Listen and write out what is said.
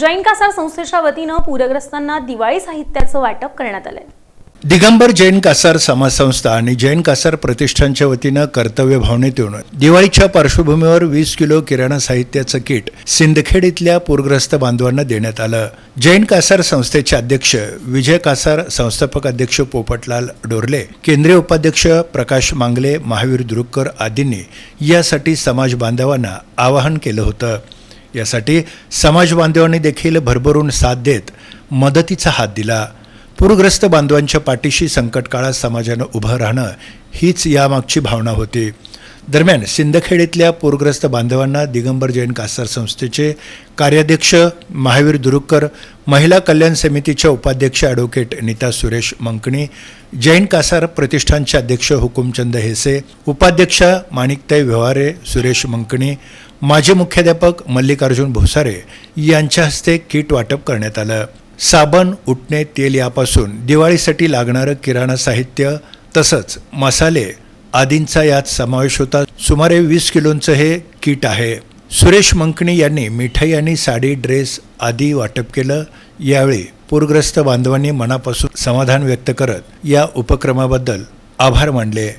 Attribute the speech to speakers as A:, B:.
A: जैन कासार संस्थेच्या वतीनं पूरग्रस्तांना दिवाळी साहित्याचं वाटप करण्यात आलंय.
B: दिगंबर जैन कासार समाज संस्था आणि जैन कासार प्रतिष्ठानच्या वतीनं कर्तव्य भावनेतून दिवाळीच्या पार्श्वभूमीवर वीस किलो किराणा साहित्याचं किट सिंदखेड इथल्या पूरग्रस्त बांधवांना देण्यात आलं. जैन कासार संस्थेचे अध्यक्ष विजय कासार संस्थापक अध्यक्ष पोपटलाल डोरले केंद्रीय उपाध्यक्ष प्रकाश मांगले महावीर दुरुक्कर आदींनी यासाठी समाज बांधवांना आवाहन केलं होतं. यासाठी समाज बांधवांनी देखील भरभरून साथ देत मदतीचा हात दिला. पूरग्रस्त बांधवांच्या पाठीशी संकट काळात समाजानं उभं राहणं हीच यामागची भावना होती. दरम्यान सिंदखेडीतल्या पूरग्रस्त बांधवांना दिगंबर जैन कासार संस्थेचे कार्याध्यक्ष महावीर दुरुक्कर महिला कल्याण समितीच्या उपाध्यक्ष ॲडव्होकेट नीता सुरेश मंकणी जैन कासार प्रतिष्ठानचे अध्यक्ष हुकुमचंद हेसे उपाध्यक्षा माणिकताई व्यवहारे सुरेश मंकणी माजी मुख्याध्यापक मल्लिकार्जुन भोसारे यांच्या हस्ते किट वाटप करण्यात आलं. साबण उठणे तेल यापासून दिवाळीसाठी लागणारं किराणा साहित्य तसंच मसाले आदींचा यात समावेश होता. सुमारे वीस किलोंचं हे किट आहे. सुरेश मंकणी यांनी मिठाई आणि साडी ड्रेस आदी वाटप केलं. यावेळी पूरग्रस्त बांधवांनी मनापासून समाधान व्यक्त करत या उपक्रमाबद्दल आभार मानले.